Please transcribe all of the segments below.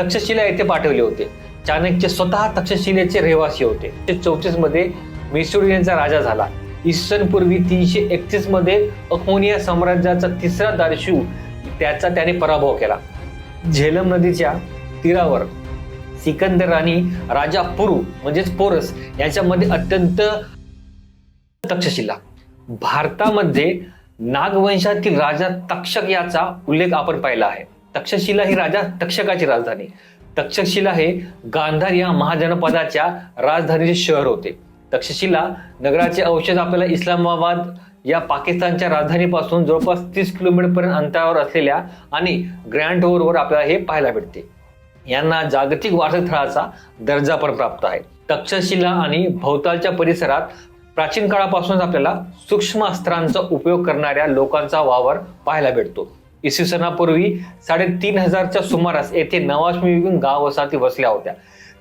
तक्षशिला येथे पाठवले होते. चाणक्य स्वतः तक्षशिलेचे रहिवासी होते. ते चौतीसमध्ये मैसूर यांचा राजा झाला. इसवी सन पूर्वी तीनशे एकतीसमध्ये अखोनिया साम्राज्याचा तिसरा दारशू त्याचा त्याने पराभव केला. झेलम नदीच्या तीरावर सिकंदर आणि राजा पुरु म्हणजेच पोरस यांच्यामध्ये अत्यंत तक्षशिला. भारतामध्ये नागवंशातील राजा तक्षक याचा उल्लेख आपण पाहिला आहे. तक्षशिला ही राजा तक्षकाची राजधानी. तक्षशिला हे गांधार या महाजनपदाच्या राजधानीचे शहर होते. तक्षशिला नगराचे अवशेष आपल्याला इस्लामाबाद या पाकिस्तानच्या राजधानीपासून जवळपास तीस किलोमीटरपर्यंत अंतरावर असलेल्या आणि ग्रँड वर आपल्याला हे पाहायला भेटते यांना जागतिक वारसास्थळाचा दर्जा पण प्राप्त आहे. तक्षशिला आणि भोवतालच्या परिसरात प्राचीन काळापासूनच आपल्याला सूक्ष्म अस्त्रांचा उपयोग करणाऱ्या लोकांचा वावर पाहायला भेटतो इसवी सणापूर्वी साडेतीन हजारच्या सुमारास येथे नवाश्मी गाव वसाहती वसल्या होत्या.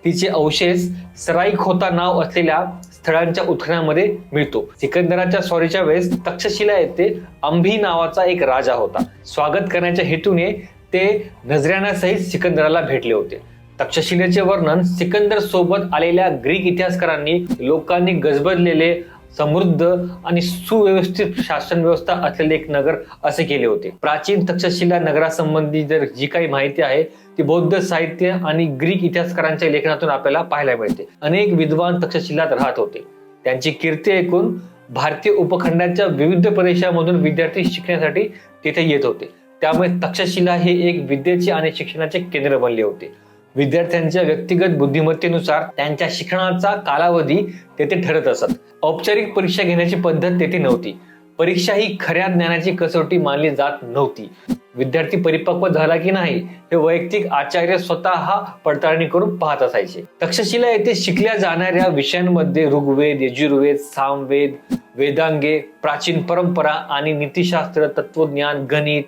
तिचे अवशेष सराई खोता नाव असलेल्या स्थळांच्या उत्खननामध्ये मिळतो. सिकंदराच्या स्वारीच्या वेळेस तक्षशिला येथे अंभी नावाचा एक राजा होता. स्वागत करण्याच्या हेतूने ते नजऱ्यानासहित सिकंदराला भेटले होते. तक्षशिलेचे वर्णन सिकंदर सोबत आलेल्या ग्रीक इतिहासकारांनी लोकांनी गजबजलेले समृद्ध आणि सुव्यवस्थित शासन व्यवस्था असलेले एक नगर असे केले होते. प्राचीन तक्षशिला नगरासंबंधी जर जी काही माहिती आहे ती बौद्ध साहित्य आणि ग्रीक इतिहासकारांच्या लेखनातून आपल्याला पाहायला मिळते. अनेक विद्वान तक्षशिलात राहत होते. त्यांची कीर्ती ऐकून भारतीय उपखंडाच्या विविध प्रदेशामधून विद्यार्थी शिकण्यासाठी तिथे येत होते. त्यामुळे तक्षशिला हे एक विद्येचे आणि शिक्षणाचे केंद्र बनले होते. विद्यार्थ्यांच्या व्यक्तिगत बुद्धिमत्तेनुसार त्यांच्या शिक्षणाचा कालावधी तेथे ठरत असत. औपचारिक परीक्षा घेण्याची पद्धत तेथे नव्हती. परीक्षा ही खऱ्या ज्ञानाची कसोटी मानली जात नव्हती. विद्यार्थी परिपक्व झाला की नाही हे वैयक्तिक आचार्य स्वतः पडताळणी करून पाहत असायचे. तक्षशिला येथे शिकल्या जाणाऱ्या विषयांमध्ये ऋग्वेद यजुर्वेद सामवेद वेदांगे प्राचीन परंपरा आणि नीतिशास्त्र तत्वज्ञान गणित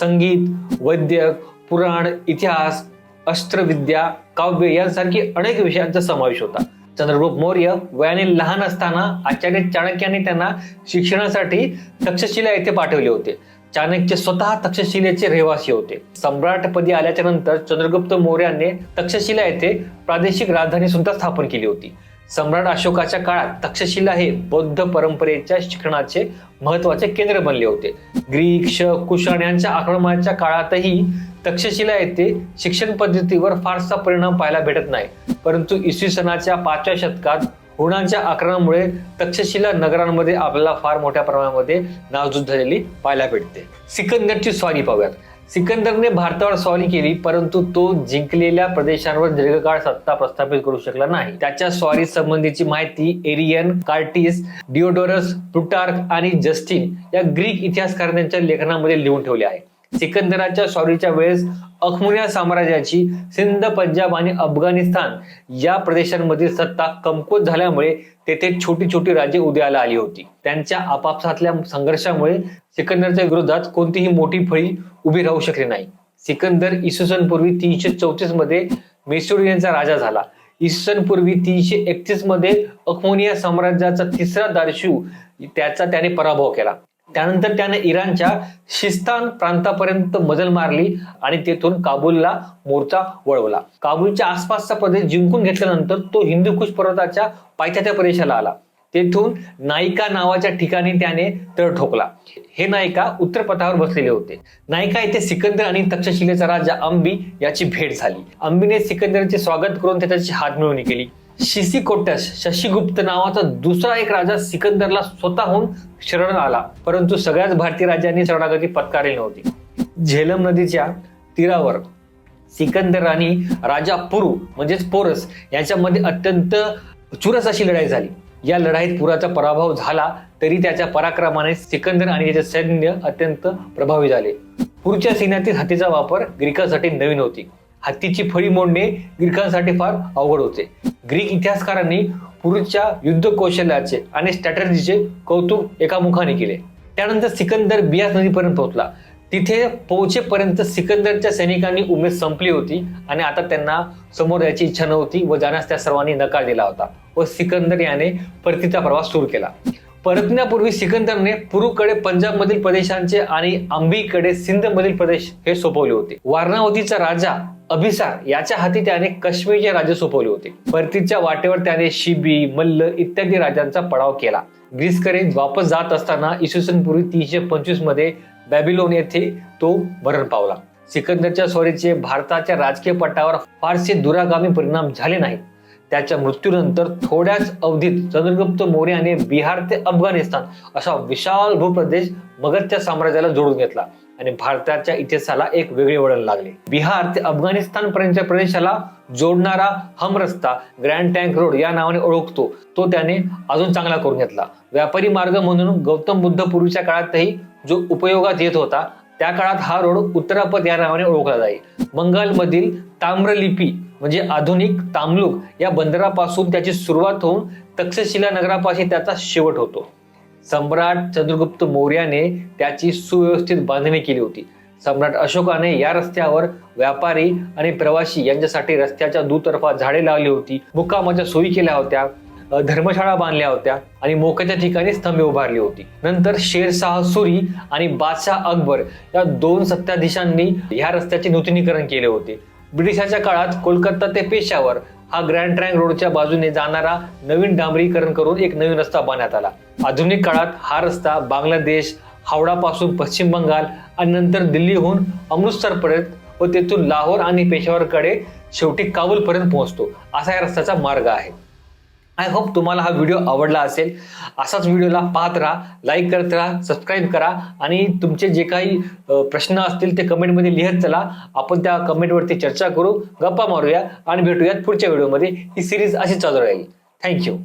संगीत वैद्यक पुराण इतिहास अस्त्रविद्या काव्य यांसारखी अनेक विषयांचा समावेश होता. चंद्रगुप्त मौर्य वयाने लहान असताना आचार्य चाणक्याने त्यांना शिक्षणासाठी तक्षशिला येथे पाठवले होते. चाणक्य स्वतः तक्षशिलेचे रहिवासी होते. सम्राटपदी आल्याच्यानंतर चंद्रगुप्त मौर्याने तक्षशिला येथे प्रादेशिक राजधानी सुद्धा स्थापन केली होती. सम्राट अशोकाच्या काळात तक्षशिला हे बौद्ध परंपरेच्या शिक्षणाचे महत्त्वाचे केंद्र बनले होते. ग्रीक शक कुषाण यांच्या आक्रमणाच्या काळातही तक्षशिला येथे शिक्षण पद्धतीवर फारसा परिणाम पाहायला भेटत नाही. परंतु इसवी सनाच्या पाचव्या शतकात हुणांच्या आक्रमणामुळे तक्षशिला नगरांमध्ये आपल्याला फार मोठ्या प्रमाणामध्ये नावजूत झालेली पाहायला भेटते. सिकंदरची स्वारी पाहूयात. सिकंदरने भारतावर स्वारी केली परंतु तो जिंकलेल्या प्रदेशांवर दीर्घकाळ सत्ता प्रस्थापित करू शकला नाही. त्याच्या स्वारी संबंधीची माहिती एरियन कार्टिस डिओडोरस प्लुटार्क आणि जस्टिन या ग्रीक इतिहासकारांच्या लेखनामध्ये लिहून ठेवले आहे. सिकंदराच्या स्वारीच्या वेळेस अखमुनिया साम्राज्याची सिंध पंजाब आणि अफगाणिस्तान या प्रदेशांमधील सत्ता कमकुवत झाल्यामुळे तेथे छोटी छोटी राज्ये उदयाला आली होती. त्यांच्या आपापसातल्या संघर्षामुळे सिकंदरच्या विरोधात कोणतीही मोठी फळी उभी राहू शकली नाही. सिकंदर इसवी सन पूर्वी तीनशे चौतीसमध्ये मेसूर यांचा राजा झाला. इसवी सन पूर्वी तीनशे एकतीसमध्ये अखमोनिया साम्राज्याचा तिसरा दारशू त्याचा त्याने पराभव केला. त्यानंतर त्याने इराणच्या शिस्तान प्रांतापर्यंत मजल मारली आणि तेथून काबूलला मोर्चा वळवला. काबूलच्या आसपासचा प्रदेश जिंकून घेतल्यानंतर तो हिंदुकुश पर्वताच्या पायथ्याच्या प्रदेशाला आला. तेथून नायिका नावाच्या ठिकाणी त्याने तळ ठोकला. हे नायिका उत्तरपथावर बसलेले होते. नायिका येथे सिकंदर आणि तक्षशिलेचा राजा अंबी याची भेट झाली. अंबीने सिकंदरचे स्वागत करून त्याच्याशी हात मिळवणी केली. शिसिकोटस शशीगुप्त नावाचा दुसरा एक राजा सिकंदरला स्वतःहून शरण आला. परंतु सगळ्याच भारतीय राज्यांनी शरणागती पत्कारली नव्हती. झेलम नदीच्या तीरावर सिकंदर आणि राजा पुरू म्हणजेच पोरस यांच्यामध्ये अत्यंत चुरस अशी लढाई झाली. या लढाईत पुराचा पराभव झाला तरी त्याच्या पराक्रमाने सिकंदर आणि त्याचे सैन्य अत्यंत प्रभावी झाले. पुरच्या सैन्यातील हत्तीचा वापर ग्रीकासाठी नवीन होती. हत्तीची फळी मोडणे ग्रीकांसाठी फार अवघड होते. ग्रीक इतिहासकारांनी पुरुषच्या युद्ध कौशल्याचे आणि स्ट्रॅटर्जीचे कौतुक एका मुखाने केले. त्यानंतर सिकंदर बियास नदीपर्यंत पोहोचला. तिथे पोहोचेपर्यंत सिकंदरच्या सैनिकांनी उमेद संपली होती आणि आता त्यांना समोर याची इच्छा नव्हती व जाण्यास त्या सर्वांनी नकार दिला होता व सिकंदर याने परतीचा प्रवास सुरू केला. परतण्यापूर्वी सिकंदरने पुरूकडे पंजाबमधील प्रदेशांचे आणि आंबीकडे सिंधमधील प्रदेश हे सोपवले होते. वारणावतीचा राजा अभिसार याच्या हाती त्याने काश्मीरचे राजे सोपवले होते. परतीच्या वाटेवर त्याने शिबी मल्ल इत्यादी राजांचा पडाव केला. ग्रीसकडे वापस जात असताना इसवी सन पूर्वी तीनशे पंचवीसमध्ये बॅबिलोन येथे तो मरण पावला. सिकंदरच्या स्वारीचे भारताच्या राजकीय पटावर फारसे दुरागामी परिणाम झाले नाहीत. त्याच्या मृत्यूनंतर थोड्याच अवधीत चंद्रगुप्त मौर्याने बिहार ते अफगाणिस्तान असा विशाल भूप्रदेश मगधच्या साम्राज्याला जोडून घेतला. आणि भारताच्या इतिहासाला एक वेगळे वळण लागले. बिहार ते अफगाणिस्तान पर्यंतच्या प्रदेशाला जोडणारा हम रस्ता ग्रँड टँक रोड या नावाने ओळखतो. तो त्याने अजून चांगला करून घेतला. व्यापारी मार्ग म्हणून गौतम बुद्ध पूर्वीच्या काळातही जो उपयोगात येत होता त्या काळात हा रोड उत्तरापथ या नावाने ओळखला जाई. बंगालमधील ताम्रलिपी म्हणजे आधुनिक तामलुक या बंदरापासून त्याची सुरुवात होऊन तक्षशिला नगरापाशी त्याचा शेवट होतो. सम्राट चंद्रगुप्त मौर्याने त्याची सुव्यवस्थित बांधणी केली होती. सम्राट अशोकाने या रस्त्यावर व्यापारी आणि प्रवासी यांच्यासाठी रस्त्याच्या दुतर्फा झाडे लावली होती मुक्कामाच्या सोयी केल्या होत्या धर्मशाळा बांधल्या होत्या आणि मोक्याच्या ठिकाणी स्तंभे उभारली होती. नंतर शेरशाह सुरी आणि बादशाह अकबर या दोन सत्ताधीशांनी ह्या रस्त्याचे नूतनीकरण केले होते. ब्रिटिशाच्या काळात कोलकाता ते पेशावर हा ग्रँड ट्रँक रोडच्या बाजूने जाणारा नवीन डांबरीकरण करून एक नवीन रस्ता बांधण्यात आला. आधुनिक काळात हा रस्ता बांगलादेश हावडापासून पश्चिम बंगाल आणि नंतर दिल्लीहून अमृतसरपर्यंत व तेथून लाहोर आणि पेशावरकडे शेवटी काबूलपर्यंत पोहोचतो. असा या रस्त्याचा मार्ग आहे. आय होप तुम्हाला हा व्हिडिओ आवडला असेल. असाच व्हिडिओला पाहत राहा लाईक करत राहा सबस्क्राईब करा आणि तुमचे जे काही प्रश्न असतील ते कमेंटमध्ये लिहत चला. आपण त्या कमेंटवरती चर्चा करू गप्पा मारूया आणि भेटूयात पुढच्या व्हिडिओमध्ये ही सिरीज अशी चालू राहील. थँक्यू